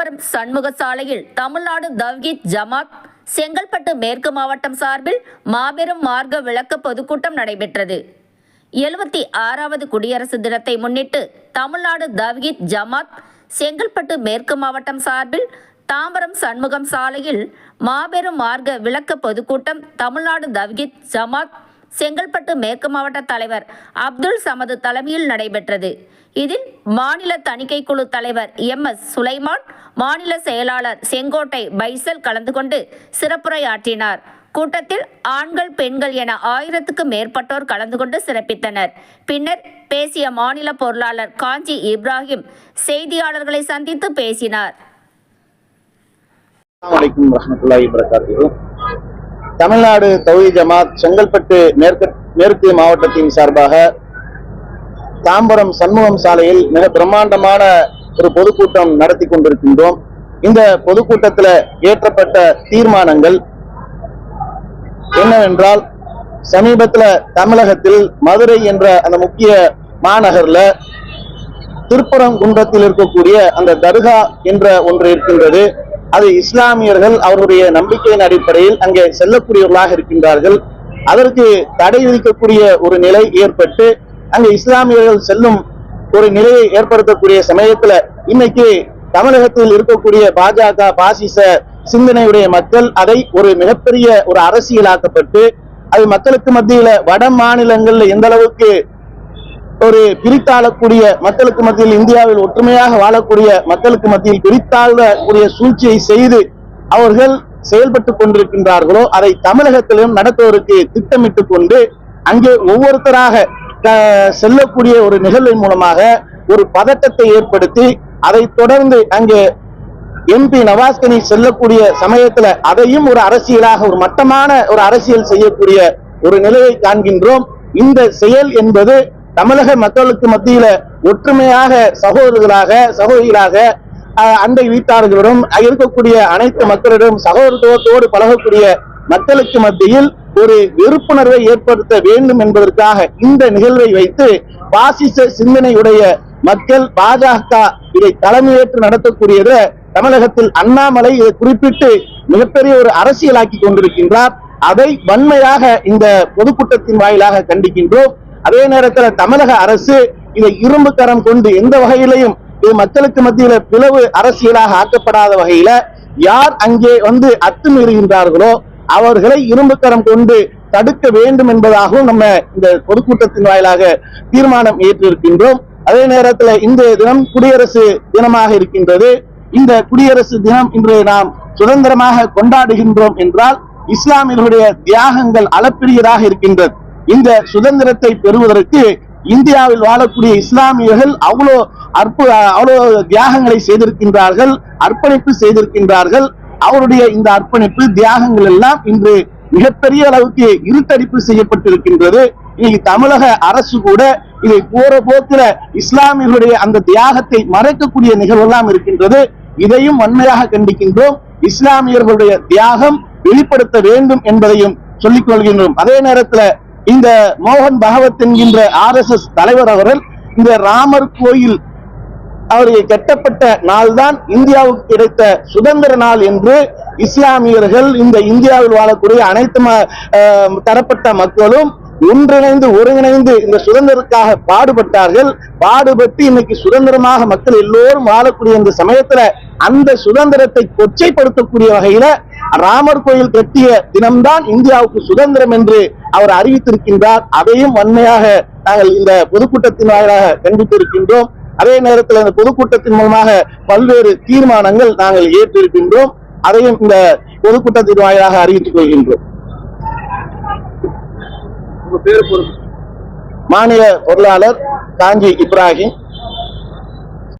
தாம்பரம் சண்முக சாலையில் தமிழ்நாடு தவ்கீத் ஜமாத் செங்கல்பட்டு மேற்கு மாவட்டம் சார்பில் மாபெரும் மார்க்க விளக்க பொதுக்கூட்டம் நடைபெற்றது. எழுபத்தி ஆறாவது குடியரசு தினத்தை முன்னிட்டு தமிழ்நாடு தவ்கீத் ஜமாத் செங்கல்பட்டு மேற்கு மாவட்டம் சார்பில் தாம்பரம் சண்முகம் சாலையில் மாபெரும் மார்க்க விளக்க பொதுக்கூட்டம் தமிழ்நாடு தவ்கீத் ஜமாத் செங்கல்பட்டு மேற்கு மாவட்ட தலைவர் அப்துல் சமது தலைமையில் நடைபெற்றது. இதில் மாநில தணிக்கை குழு தலைவர் எம். எஸ். சுலைமான் மாநில செயலாளர் செங்கோட்டை பைசல் கலந்து கொண்டு சிறப்புரையாற்றினார். கூட்டத்தில் ஆண்கள் பெண்கள் என ஆயிரத்துக்கும் மேற்பட்டோர் கலந்து கொண்டு சிறப்பித்தனர். பின்னர் பேசிய மாநில பொருளாளர் காஞ்சி இப்ராஹிம் செய்தியாளர்களை சந்தித்து பேசினார். வரகாத்துஹு தமிழ்நாடு தௌஹி ஜமாத் செங்கல்பட்டு மேற்கு மேற்கு மாவட்டத்தின் சார்பாக தாம்பரம் சண்முகம் சாலையில் மிக பிரம்மாண்டமான ஒரு பொதுக்கூட்டம் நடத்தி கொண்டிருக்கின்றோம். இந்த பொதுக்கூட்டத்துல ஏற்றப்பட்ட தீர்மானங்கள் என்னவென்றால் சமீபத்துல தமிழகத்தில் மதுரை என்ற அந்த முக்கிய மாநகர்ல திருப்பரங்குன்றத்தில் இருக்கக்கூடிய அந்த தர்கா என்ற ஒன்று இருக்கின்றது. அது இஸ்லாமியர்கள் அவருடைய நம்பிக்கையின் அடிப்படையில் அங்கே செல்லக்கூடியவர்களாக இருக்கின்றார்கள். அதற்கு தடை விதிக்கக்கூடிய ஒரு நிலை ஏற்பட்டு அங்கே இஸ்லாமியர்கள் செல்லும் ஒரு நிலையை ஏற்படுத்தக்கூடிய சமயத்துல இன்னைக்கு தமிழகத்தில் இருக்கக்கூடிய பாஜக பாசிச சிந்தனையுடைய மக்கள் அதை ஒரு மிகப்பெரிய ஒரு அரசியலாக்கப்பட்டு அது மக்களுக்கு மத்தியில வட மாநிலங்கள்ல எந்த அளவுக்கு ஒரு பிரித்தாளக்கூடிய மக்களுக்கு மத்தியில் இந்தியாவில் ஒற்றுமையாக வாழக்கூடிய மக்களுக்கு மத்தியில் பிரித்தாளக்கூடிய சூழ்ச்சியை செய்து அவர்கள் செயல்பட்டு கொண்டிருக்கின்றார்களோ அதை தமிழகத்திலும் நடத்துவதற்கு திட்டமிட்டு கொண்டு அங்கே ஒவ்வொருத்தராக செல்லக்கூடிய ஒரு நிகழ்வின் மூலமாக ஒரு பதட்டத்தை ஏற்படுத்தி அதை தொடர்ந்து அங்கே எம்பி நவாஸ்கனி செல்லக்கூடிய சமயத்துல அதையும் ஒரு அரசியலாக ஒரு மட்டமான ஒரு அரசியல் செய்யக்கூடிய ஒரு நிலையை காண்கின்றோம். இந்த செயல் என்பது தமிழக மக்களுக்கு மத்தியில ஒற்றுமையாக சகோதரர்களாக சகோதரிகளாக அண்டை வீட்டார்களிடம் இருக்கக்கூடிய அனைத்து மக்களிடம் சகோதரத்துவத்தோடு பழகக்கூடிய மக்களுக்கு மத்தியில் ஒரு விருப்புணர்வை ஏற்படுத்த வேண்டும் என்பதற்காக இந்த நிகழ்வை வைத்து பாசிச சிந்தனையுடைய மக்கள் பாஜக இதை தலைமையேற்று நடத்தக்கூடியத. தமிழகத்தில் அண்ணாமலை இதை குறிப்பிட்டு மிகப்பெரிய ஒரு அரசியலாக்கி கொண்டிருக்கின்றார். அதை வன்மையாக இந்த பொதுக்கூட்டத்தின் வாயிலாக கண்டிக்கின்றோம். அதே நேரத்தில் தமிழக அரசு இதை இரும்பு கரம் கொண்டு எந்த வகையிலையும் இது மக்களுக்கு மத்தியில பிளவு அரசியலாக ஆக்கப்படாத வகையில யார் அங்கே வந்து அத்துமீறுகின்றார்களோ அவர்களை இரும்பு கரம் கொண்டு தடுக்க வேண்டும் என்பதாகவும் நம்ம இந்த பொதுக்கூட்டத்தின் வாயிலாக தீர்மானம் ஏற்றிருக்கின்றோம். அதே நேரத்தில் இந்த தினம் குடியரசு தினமாக இருக்கின்றது. இந்த குடியரசு தினம் இன்று நாம் சுதந்திரமாக கொண்டாடுகின்றோம் என்றால் இஸ்லாமியர்களுடைய தியாகங்கள் அளப்பிரியதாக இருக்கின்றது. இந்த சுதந்திரத்தை பெறுவதற்கு இந்தியாவில் வாழக்கூடிய இஸ்லாமியர்கள் அவ்வளோ அற்பு அவ்வளவு தியாகங்களை செய்திருக்கின்றார்கள் அர்ப்பணிப்பு செய்திருக்கின்றார்கள். அவருடைய இந்த அர்ப்பணிப்பு தியாகங்கள் எல்லாம் இன்று மிகப்பெரிய அளவுக்கு இருட்டடிப்பு செய்யப்பட்டிருக்கின்றது. இன்னைக்கு தமிழக அரசு கூட இதை போற போக்கில இஸ்லாமியர்களுடைய அந்த தியாகத்தை மறைக்கக்கூடிய நிகழ்வெல்லாம் இருக்கின்றது. இதையும் வன்மையாக கண்டிக்கின்றோம். இஸ்லாமியர்களுடைய தியாகம் வெளிப்படுத்த வேண்டும் என்பதையும் சொல்லிக் கொள்கின்றோம். அதே நேரத்துல இந்த மோகன் பகவத் என்கின்ற ஆர் எஸ் எஸ் தலைவர் அவர்கள் இந்த ராமர் கோயில் அவருக்கு கட்டப்பட்ட நாள் தான் இந்தியாவுக்கு கிடைத்த சுதந்திர நாள் என்று இஸ்லாமியர்கள் இந்த இந்தியாவில் வாழக்கூடிய அனைத்து ம- தரப்பட்ட மக்களும் ஒன்றிணைந்து ஒருங்கிணைந்து இந்த சுதந்திரத்துக்காக பாடுபட்டார்கள். பாடுபட்டு இன்னைக்கு சுதந்திரமாக மக்கள் எல்லோரும் வாழக்கூடிய இந்த சமயத்துல அந்த சுதந்திரத்தை கொச்சைப்படுத்தக்கூடிய வகையில ராமர் கோயில் கட்டிய தினம்தான் இந்தியாவுக்கு சுதந்திரம் என்று அவர் அறிவித்திருக்கின்றார். அதையும் வன்மையாக நாங்கள் இந்த பொதுக்கூட்டத்தின் வாயிலாக கண்டித்திருக்கின்றோம். அதே நேரத்தில் இந்த பொதுக்கூட்டத்தின் மூலமாக பல்வேறு தீர்மானங்கள் நாங்கள் ஏற்றிருக்கின்றோம். அதையும் இந்த பொதுக்கூட்டத்தின் வாயிலாக அறிவித்துக் கொள்கின்றோம். மாநில பொருளாளர் காஞ்சி இப்ராஹிம்.